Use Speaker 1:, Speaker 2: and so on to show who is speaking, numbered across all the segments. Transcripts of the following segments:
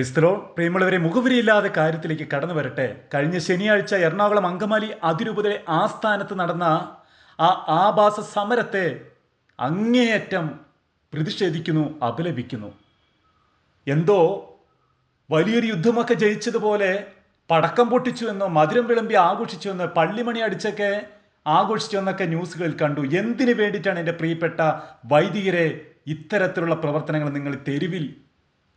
Speaker 1: ക്രൈസ്തലോ പ്രിയമുള്ളവരെ മുഖവരിയില്ലാതെ കാര്യത്തിലേക്ക് കടന്നു വരട്ടെ. കഴിഞ്ഞ ശനിയാഴ്ച എറണാകുളം അങ്കമാലി അതിരൂപതയുടെ ആസ്ഥാനത്ത് നടന്ന ആ ആഭാസ സമരത്തെ അങ്ങേയറ്റം പ്രതിഷേധിക്കുന്നു അപലപിക്കുന്നു. എന്തോ വലിയൊരു യുദ്ധമൊക്കെ ജയിച്ചതുപോലെ പടക്കം പൊട്ടിച്ചു എന്നോ മധുരം വിളമ്പി ആഘോഷിച്ചു എന്നോ പള്ളിമണി അടിച്ചൊക്കെ ആഘോഷിച്ചു എന്നൊക്കെ ന്യൂസുകളിൽ കണ്ടു. എന്തിനു വേണ്ടിയിട്ടാണ് എന്റെ പ്രിയപ്പെട്ട വൈദികരെ ഇത്തരത്തിലുള്ള പ്രവർത്തനങ്ങൾ നിങ്ങൾ തെരുവിൽ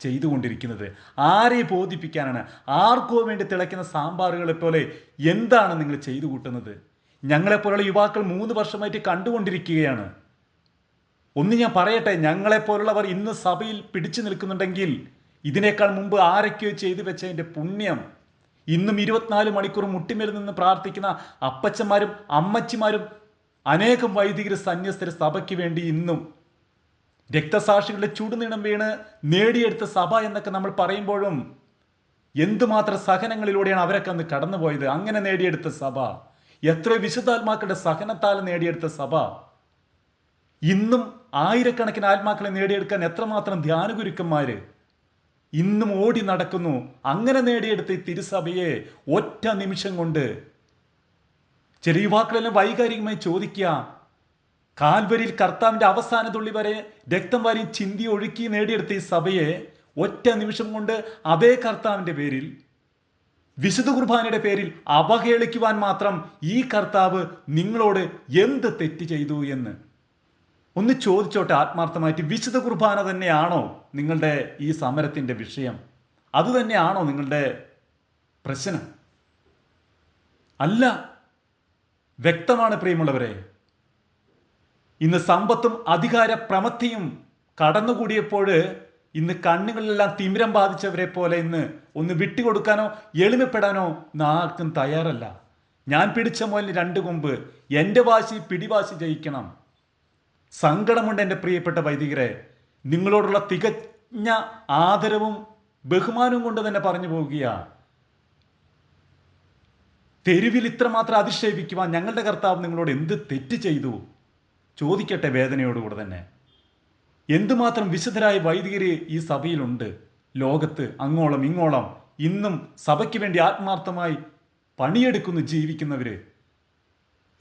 Speaker 1: ചെയ്തുകൊണ്ടിരിക്കുന്നത്. ആരെ ബോധിപ്പിക്കാനാണ്? ആർക്കോ വേണ്ടി തിളയ്ക്കുന്ന സാമ്പാറുകളെ പോലെ എന്താണ് നിങ്ങൾ ചെയ്തു കൂട്ടുന്നത്? ഞങ്ങളെപ്പോലുള്ള യുവാക്കൾ മൂന്ന് വർഷമായിട്ട് കണ്ടുകൊണ്ടിരിക്കുകയാണ്. ഒന്ന് ഞാൻ പറയട്ടെ ഞങ്ങളെപ്പോലുള്ളവർ ഇന്ന് സഭയിൽ പിടിച്ചു നിൽക്കുന്നുണ്ടെങ്കിൽ ഇതിനേക്കാൾ മുമ്പ് ആരൊക്കെയോ ചെയ്തു വെച്ചതിന്റെ പുണ്യം. ഇന്നും ഇരുപത്തിനാല് മണിക്കൂർ മുട്ടിമേൽ നിന്ന് പ്രാർത്ഥിക്കുന്ന അപ്പച്ചന്മാരും അമ്മച്ചിമാരും അനേകം വൈദികർ സന്യസ്തര സഭയ്ക്ക് വേണ്ടി ഇന്നും രക്തസാക്ഷികളുടെ ചൂടുനീണം വീണ് നേടിയെടുത്ത സഭ എന്നൊക്കെ നമ്മൾ പറയുമ്പോഴും എന്തുമാത്രം സഹനങ്ങളിലൂടെയാണ് അവരൊക്കെ അന്ന് കടന്നുപോയത്? അങ്ങനെ നേടിയെടുത്ത സഭ. എത്ര വിശുദ്ധാത്മാക്കളുടെ സഹനത്താൽ നേടിയെടുത്ത സഭ. ഇന്നും ആയിരക്കണക്കിന് ആത്മാക്കളെ നേടിയെടുക്കാൻ എത്രമാത്രം ധ്യാനഗുരുക്കന്മാര് ഇന്നും ഓടി നടക്കുന്നു. അങ്ങനെ നേടിയെടുത്ത ഈ തിരുസഭയെ ഒറ്റ നിമിഷം കൊണ്ട് ചില യുവാക്കളെല്ലാം വൈകാരികമായി ചോദിക്കുക കാൽവരിയിൽ കർത്താവിന്റെ അവസാന തുള്ളി വരെ രക്തം വാരി ചിന്തി ഒഴുക്കി നേടിയെടുത്ത ഈ സഭയെ ഒറ്റ നിമിഷം കൊണ്ട് അതേ കർത്താവിന്റെ പേരിൽ വിശുദ്ധ കുർബാനയുടെ പേരിൽ അവഹേളിക്കുവാൻ മാത്രം ഈ കർത്താവ് നിങ്ങളോട് എന്ത് തെറ്റ് ചെയ്തു എന്ന് ഒന്ന് ചോദിച്ചോട്ടെ ആത്മാർത്ഥമായിട്ട്. വിശുദ്ധ കുർബാന തന്നെയാണോ നിങ്ങളുടെ ഈ സമരത്തിന്റെ വിഷയം? അത് തന്നെയാണോ നിങ്ങളുടെ പ്രശ്നം? അല്ല വ്യക്തമാണ് പ്രിയമുള്ളവരെ ഇന്ന് സമ്പത്തും അധികാര പ്രമത്തിയും കടന്നുകൂടിയപ്പോൾ ഇന്ന് കണ്ണുകളിലെല്ലാം തിമിരം ബാധിച്ചവരെ പോലെ ഇന്ന് ഒന്ന് വിട്ടുകൊടുക്കാനോ എളിമപ്പെടാനോ ആർക്കും തയ്യാറല്ല. ഞാൻ പിടിച്ച മോലിന് രണ്ട് കൊമ്പ് എന്റെ വാശി പിടിവാശി ജയിക്കണം. സങ്കടമുണ്ട് എന്റെ പ്രിയപ്പെട്ട വൈദികരെ. നിങ്ങളോടുള്ള തികഞ്ഞ ആദരവും ബഹുമാനവും കൊണ്ട് തന്നെ പറഞ്ഞു പോകുക തെരുവിൽ ഇത്രമാത്രം അധിക്ഷേപിക്കുവാൻ ഞങ്ങളുടെ കർത്താവ് നിങ്ങളോട് എന്ത് തെറ്റ് ചെയ്തു? ചോദിക്കട്ടെ വേദനയോടുകൂടെ തന്നെ. എന്തുമാത്രം വിശുദ്ധരായ വൈദികർ ഈ സഭയിലുണ്ട്? ലോകത്ത് അങ്ങോളം ഇങ്ങോളം ഇന്നും സഭയ്ക്ക് വേണ്ടി ആത്മാർത്ഥമായി പണിയെടുക്കുന്നു ജീവിക്കുന്നവര്.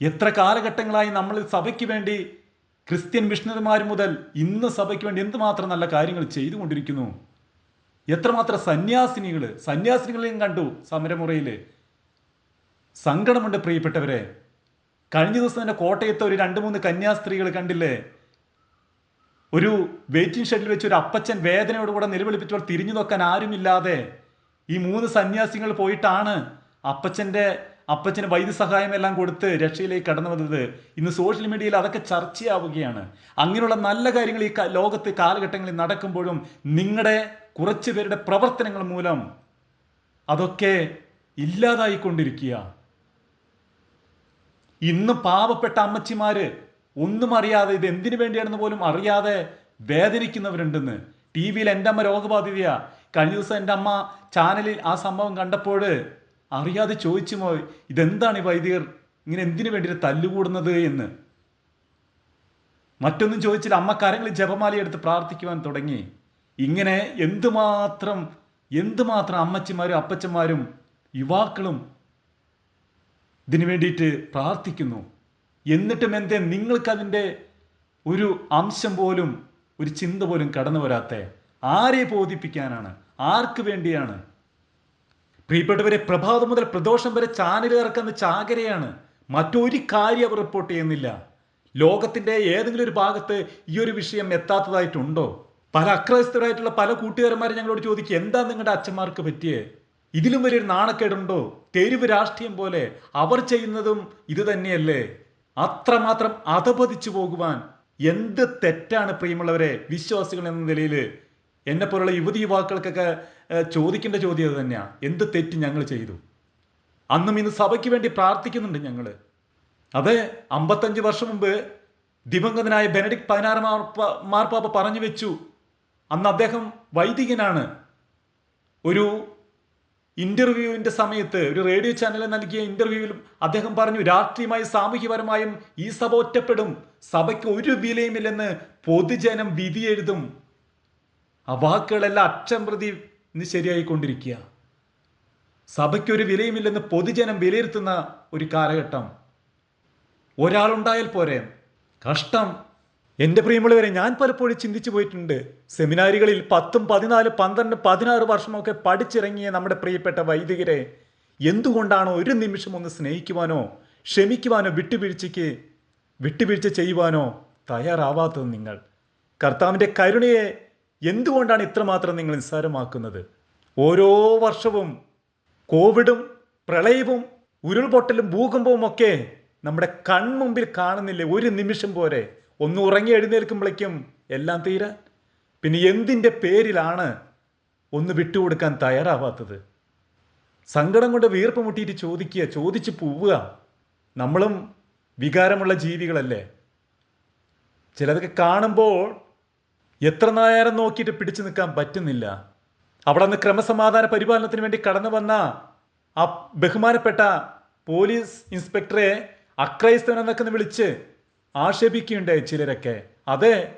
Speaker 1: എത്ര കാലഘട്ടങ്ങളായി നമ്മൾ സഭയ്ക്ക് വേണ്ടി ക്രിസ്ത്യൻ മിഷണറിമാർ മുതൽ ഇന്ന് സഭയ്ക്ക് വേണ്ടി എന്തുമാത്രം നല്ല കാര്യങ്ങൾ ചെയ്തുകൊണ്ടിരിക്കുന്നു? എത്രമാത്രം സന്യാസിനികൾ സന്യാസിനികളെയും കണ്ടു സമരമുറയിൽ സങ്കടമുണ്ട് പ്രിയപ്പെട്ടവരെ കഴിഞ്ഞ ദിവസം തന്നെ കോട്ടയത്തെ ഒരു രണ്ട് മൂന്ന് കന്യാസ്ത്രീകൾ കണ്ടില്ലേ? ഒരു വെയിറ്റിംഗ് ഷെഡിൽ വെച്ച് ഒരു അപ്പച്ചൻ വേദനയോടുകൂടെ നിലവിളിപ്പിച്ചവർ തിരിഞ്ഞു നോക്കാൻ ആരുമില്ലാതെ ഈ മൂന്ന് സന്യാസികൾ പോയിട്ടാണ് അപ്പച്ചന്റെ അപ്പച്ചന് വൈദ്യസഹായമെല്ലാം കൊടുത്ത് രക്ഷയിലേക്ക് കടന്നു വന്നത് ഇന്ന് സോഷ്യൽ മീഡിയയിൽ അതൊക്കെ ചർച്ചയാവുകയാണ്. അങ്ങനെയുള്ള നല്ല കാര്യങ്ങൾ ഈ ലോകത്ത് കാലഘട്ടങ്ങളിൽ നടക്കുമ്പോഴും നിങ്ങളുടെ കുറച്ചു പേരുടെ പ്രവർത്തനങ്ങൾ മൂലം അതൊക്കെ ഇല്ലാതായിക്കൊണ്ടിരിക്കുക. ഇന്ന് പാവപ്പെട്ട അമ്മച്ചിമാര് ഒന്നും അറിയാതെ ഇത് എന്തിനു വേണ്ടിയാണെന്ന് പോലും അറിയാതെ വേദനിക്കുന്നവരുണ്ടെന്ന്. ടി വിയിൽ എന്റെ അമ്മ രോഗബാധിതയാ. കഴിഞ്ഞ ദിവസം എന്റെ അമ്മ ചാനലിൽ ആ സംഭവം കണ്ടപ്പോൾ അറിയാതെ ചോദിച്ചു പോയി ഇതെന്താണ് ഈ വൈദികർ ഇങ്ങനെ എന്തിനു വേണ്ടിയിട്ട് തല്ലുകൂടുന്നത് എന്ന്? മറ്റൊന്നും ചോദിച്ചില്ല. അമ്മ കരങ്ങളിൽ ജപമാലി എടുത്ത് പ്രാർത്ഥിക്കുവാൻ തുടങ്ങി. ഇങ്ങനെ എന്തുമാത്രം എന്തുമാത്രം അമ്മച്ചിമാരും അപ്പച്ചന്മാരും യുവാക്കളും ഇതിനു വേണ്ടിയിട്ട് പ്രാർത്ഥിക്കുന്നു. എന്നിട്ടും എന്തേ നിങ്ങൾക്കതിന്റെ ഒരു അംശം പോലും ഒരു ചിന്ത പോലും കടന്നു വരാത്ത? ആരെ ബോധിപ്പിക്കാനാണ്? ആർക്ക് വേണ്ടിയാണ്? പ്രിയപ്പെട്ടവരെ പ്രഭാതം മുതൽ പ്രദോഷം വരെ ചാനൽ ഇറക്കുന്ന ചാകരയാണ്. മറ്റൊരു കാര്യം അവർ റിപ്പോർട്ട് ചെയ്യുന്നില്ല. ലോകത്തിന്റെ ഏതെങ്കിലും ഒരു ഭാഗത്ത് ഈ ഒരു വിഷയം എത്താത്തതായിട്ടുണ്ടോ? പല അക്രൈസ്തരായിട്ടുള്ള പല കൂട്ടുകാരന്മാരും ഞങ്ങളോട് ചോദിക്കുക എന്താ നിങ്ങളുടെ അച്ഛന്മാർക്ക് പറ്റിയേ? ഇതിലും വലിയൊരു നാണക്കേടുണ്ടോ? തെരുവ് രാഷ്ട്രീയം പോലെ അവർ ചെയ്യുന്നതും ഇത് തന്നെയല്ലേ? അത്രമാത്രം അധപതിച്ചു പോകുവാൻ എന്ത് തെറ്റാണ് പ്രിയമുള്ളവരെ വിശ്വാസികൾ എന്ന നിലയിൽ എന്നെ പോലുള്ള യുവതി യുവാക്കൾക്കൊക്കെ ചോദിക്കേണ്ട ചോദ്യം അത് തന്നെയാ. എന്ത് തെറ്റ് ഞങ്ങൾ ചെയ്തു? അന്നും ഇന്ന് സഭയ്ക്ക് വേണ്ടി പ്രാർത്ഥിക്കുന്നുണ്ട് ഞങ്ങൾ അതെ അമ്പത്തഞ്ച് വർഷം മുമ്പ് ദിവംഗതനായ ബെനഡിക് പതിനാറ് മാർപ്പ മാർപ്പാപ്പ പറഞ്ഞു വെച്ചു. അന്ന് അദ്ദേഹം വൈദികനാണ്. ഒരു ഇന്റർവ്യൂവിന്റെ സമയത്ത് ഒരു റേഡിയോ ചാനലിൽ നൽകിയ ഇന്റർവ്യൂവിലും അദ്ദേഹം പറഞ്ഞു രാഷ്ട്രീയമായും സാമൂഹ്യപരമായും ഈ സഭ ഒറ്റപ്പെടും. സഭയ്ക്ക് ഒരു വിലയുമില്ലെന്ന് പൊതുജനം വിധി എഴുതും. ആ വാക്കുകളെല്ലാം അക്ഷം പ്രതി ഇന്ന് ശരിയായിക്കൊണ്ടിരിക്കുക. സഭയ്ക്കൊരു വിലയുമില്ലെന്ന് പൊതുജനം വിലയിരുത്തുന്ന ഒരു കാലഘട്ടം. ഒരാളുണ്ടായാൽ പോരെ. കഷ്ടം എന്റെ പ്രിയമുള്ളവരെ ഞാൻ പലപ്പോഴും ചിന്തിച്ചു പോയിട്ടുണ്ട്. സെമിനാരികളിൽ പത്തും പതിനാല് പന്ത്രണ്ട് പതിനാറ് വർഷമൊക്കെ പഠിച്ചിറങ്ങിയ നമ്മുടെ പ്രിയപ്പെട്ട വൈദികരെ എന്തുകൊണ്ടാണ് ഒരു നിമിഷം ഒന്ന് സ്നേഹിക്കുവാനോ ക്ഷമിക്കുവാനോ വിട്ടുവീഴ്ചയ്ക്ക് വിട്ടുവീഴ്ച ചെയ്യുവാനോ തയ്യാറാവാത്തത് നിങ്ങൾ? കർത്താവിന്റെ കരുണയെ എന്തുകൊണ്ടാണ് ഇത്രമാത്രം നിങ്ങൾ നിസ്സാരമാക്കുന്നത്? ഓരോ വർഷവും കോവിഡും പ്രളയവും ഉരുൾപൊട്ടലും ഭൂകമ്പവും ഒക്കെ നമ്മുടെ കൺമുമ്പിൽ കാണുന്നില്ലേ? ഒരു നിമിഷം പോരെ ഒന്ന് ഉറങ്ങി എഴുന്നേൽക്കുമ്പോഴേക്കും എല്ലാം തീരാൻ. പിന്നെ എന്തിന്റെ പേരിലാണ് ഒന്ന് വിട്ടുകൊടുക്കാൻ തയ്യാറാവാത്തത്? സങ്കടം കൊണ്ട് വീർപ്പ് മുട്ടിയിട്ട് ചോദിക്കുക ചോദിച്ച് പോവുക. നമ്മളും വികാരമുള്ള ജീവികളല്ലേ? ചിലതൊക്കെ കാണുമ്പോൾ എത്ര നേരം നോക്കിയിട്ട് പിടിച്ചു നിൽക്കാൻ പറ്റുന്നില്ല. അവിടെ നിന്ന് ക്രമസമാധാന പരിപാലനത്തിന് വേണ്ടി കടന്നു വന്ന ആ ബഹുമാനപ്പെട്ട പോലീസ് ഇൻസ്പെക്ടറെ അക്രൈസ്തവൻ എന്നൊക്കെ വിളിച്ച് ആക്ഷേപിക്കുകയുണ്ടായി ചിലരൊക്കെ. അതെ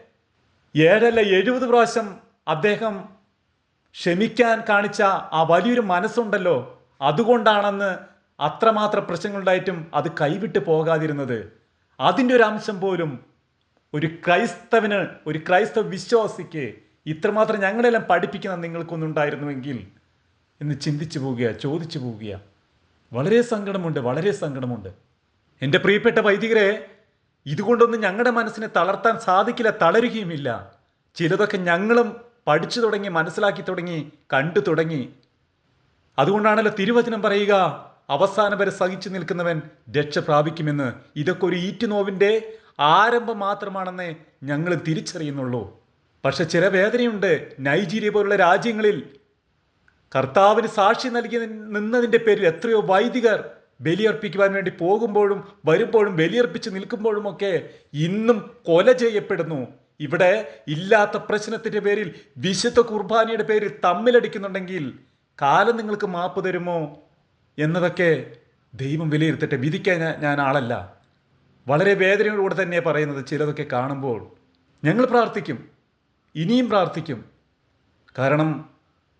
Speaker 1: ഏഴല്ല എഴുപത് പ്രാവശ്യം അദ്ദേഹം ക്ഷമിക്കാൻ കാണിച്ച ആ വലിയൊരു മനസ്സുണ്ടല്ലോ. അതുകൊണ്ടാണെന്ന് അത്രമാത്രം പ്രശ്നങ്ങളുണ്ടായിട്ടും അത് കൈവിട്ട് പോകാതിരുന്നത്. അതിന്റെ ഒരു അംശം പോലും ഒരു ക്രൈസ്തവന് ഒരു ക്രൈസ്തവ വിശ്വാസിക്ക് ഇത്രമാത്രം ഞങ്ങളെല്ലാം പഠിപ്പിക്കുന്ന നിങ്ങൾക്കൊന്നുണ്ടായിരുന്നുവെങ്കിൽ എന്ന് ചിന്തിച്ചു പോവുക ചോദിച്ചു പോവുക വളരെ സങ്കടമുണ്ട് വളരെ സങ്കടമുണ്ട്. എന്റെ പ്രിയപ്പെട്ട വൈദികരെ ഇതുകൊണ്ടൊന്നും ഞങ്ങളുടെ മനസ്സിനെ തളർത്താൻ സാധിക്കില്ല തളരുകയുമില്ല. ചിലതൊക്കെ ഞങ്ങളും പഠിച്ചു തുടങ്ങി മനസ്സിലാക്കി തുടങ്ങി കണ്ടു തുടങ്ങി. അതുകൊണ്ടാണല്ലോ തിരുവചനം പറയുക അവസാനം വരെ സഹിച്ചു നിൽക്കുന്നവൻ രക്ഷ പ്രാപിക്കുമെന്ന്. ഇതൊക്കെ ഒരു ഈറ്റുനോവിന്റെ ആരംഭം മാത്രമാണെന്നേ ഞങ്ങൾ തിരിച്ചറിയുന്നുള്ളൂ. പക്ഷെ ചില വേദനയുണ്ട്. നൈജീരിയ പോലുള്ള രാജ്യങ്ങളിൽ കർത്താവിന് സാക്ഷി നൽകി നിന്നതിന്റെ പേരിൽ എത്രയോ വൈദികർ ബലിയർപ്പിക്കുവാൻ വേണ്ടി പോകുമ്പോഴും വരുമ്പോഴും ബലിയർപ്പിച്ച് നിൽക്കുമ്പോഴുമൊക്കെ ഇന്നും കൊല ചെയ്യപ്പെടുന്നു. ഇവിടെ ഇല്ലാത്ത പ്രശ്നത്തിന്റെ പേരിൽ വിശുദ്ധ കുർബാനയുടെ പേരിൽ തമ്മിലടിക്കുന്നുണ്ടെങ്കിൽ കാലം നിങ്ങൾക്ക് മാപ്പ് തരുമോ എന്നതൊക്കെ ദൈവം വിലയിരുത്തട്ടെ. വിധിക്കാൻ ഞാൻ ആളല്ല. വളരെ വേദനയോടുകൂടെ തന്നെ പറയുന്നത് ചിലതൊക്കെ കാണുമ്പോൾ. ഞങ്ങൾ പ്രാർത്ഥിക്കും. ഇനിയും പ്രാർത്ഥിക്കും. കാരണം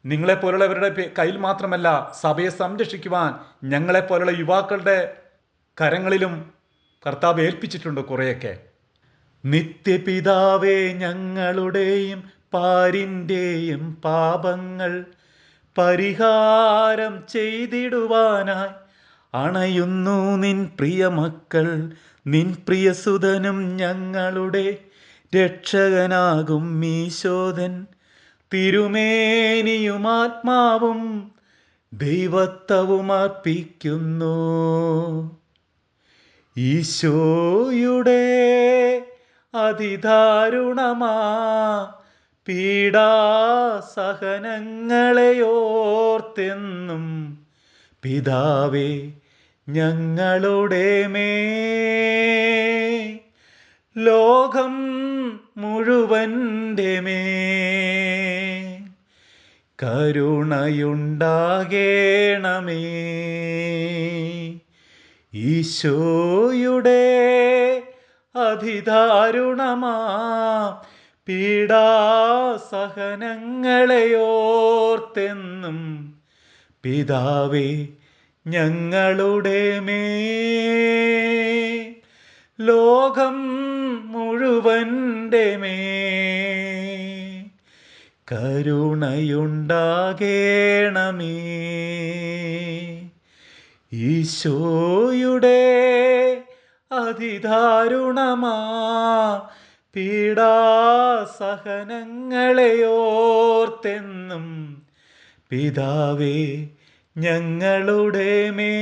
Speaker 1: നിങ്ങളെപ്പോലുള്ളവരുടെ കയ്യിൽ മാത്രമല്ല സഭയെ സംരക്ഷിക്കുവാൻ ഞങ്ങളെപ്പോലുള്ള യുവാക്കളുടെ കരങ്ങളിലും കർത്താവ് ഏൽപ്പിച്ചിട്ടുണ്ട് കുറേയൊക്കെ. നിത്യപിതാവേ ഞങ്ങളുടെയും പാരിന്റെയും പാപങ്ങൾ പരിഹാരം ചെയ്തിടുവാനായി അണയുന്നു നിൻ പ്രിയ മക്കൾ. നിൻ പ്രിയസുതനും ഞങ്ങളുടെ രക്ഷകനാകും മീശോദൻ തിരുമേനിയും ആത്മാവും ദൈവത്വവും അർപ്പിക്കുന്നു. ഈശോയുടെ അതിദാരുണമാ പീഡാസഹനങ്ങളെയോർത്തെന്നും പിതാവേ ഞങ്ങളുടെ മേ ലോകം മുഴുവന്റെ മേ കരുണയുണ്ടാകേണമേ. ഈശോയുടെ അതിദാരുണമാ പീഡാസഹനങ്ങളെയോർത്തെന്നും പിതാവേ ഞങ്ങളുടെ മേ ലോകം മുഴുവന്റെ മേ കരുണയുണ്ടാകേണമേ. ഈശോയുടെ അതിദാരുണമാ പീഡാസഹനങ്ങളെയോർത്തെന്നും പിതാവേ ഞങ്ങളുടെ മേ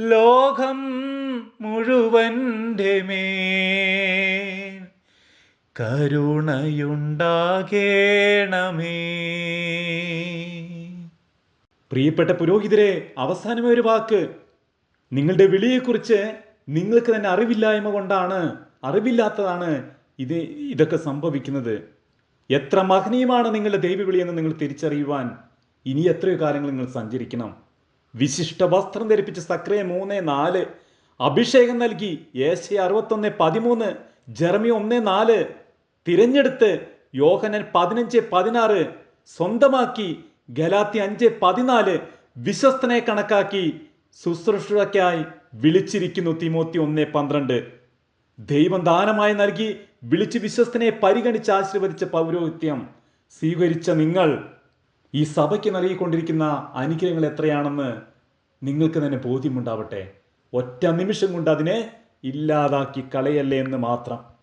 Speaker 1: ലോകം മുഴുവന്റെ മേ കരുണയുണ്ടാകേണമേ. പ്രിയപ്പെട്ട പുരോഹിതരെ അവസാനമേ ഒരു വാക്ക്. നിങ്ങളുടെ വിളിയെക്കുറിച്ച് നിങ്ങൾക്ക് തന്നെ അറിവില്ലായ്മ കൊണ്ടാണ് അറിവില്ലാത്തതാണ് ഇത് ഇതൊക്കെ സംഭവിക്കുന്നത്. എത്ര മഹനീയമാണ് നിങ്ങളുടെ ദൈവവിളി എന്ന് നിങ്ങൾ തിരിച്ചറിയുവാൻ. ഇനി എത്രയോ കാലങ്ങൾ നിങ്ങൾ സഞ്ചരിക്കണം. വിശിഷ്ട വസ്ത്രം ധരിപ്പിച്ച് സക്രയ മൂന്ന് നാല്. അഭിഷേകം നൽകി. ഏഷ്യ അറുപത്തൊന്ന് പതിമൂന്ന്. ജർമി ഒന്ന് നാല്. തിരഞ്ഞെടുത്ത് യോഹനൻ പതിനഞ്ച് പതിനാറ് സ്വന്തമാക്കി ഗലാത്തി അഞ്ച് പതിനാല് വിശ്വസ്തനെ കണക്കാക്കി ശുശ്രൂഷയ്ക്കായി വിളിച്ചിരിക്കുന്നു തിമോത്തി ഒന്ന് പന്ത്രണ്ട്. ദൈവം ദാനമായി നൽകി വിളിച്ച് വിശ്വസ്തനെ പരിഗണിച്ച് ആശീർവദിച്ച പൗരോഹിത്യം സ്വീകരിച്ച നിങ്ങൾ ഈ സഭയ്ക്ക് നൽകിക്കൊണ്ടിരിക്കുന്ന അനുഗ്രഹങ്ങൾ എത്രയാണെന്ന് നിങ്ങൾക്ക് തന്നെ ബോധ്യമുണ്ടാവട്ടെ. ഒറ്റ നിമിഷം കൊണ്ട് അതിനെ ഇല്ലാതാക്കി കളയല്ലേ എന്ന് മാത്രം.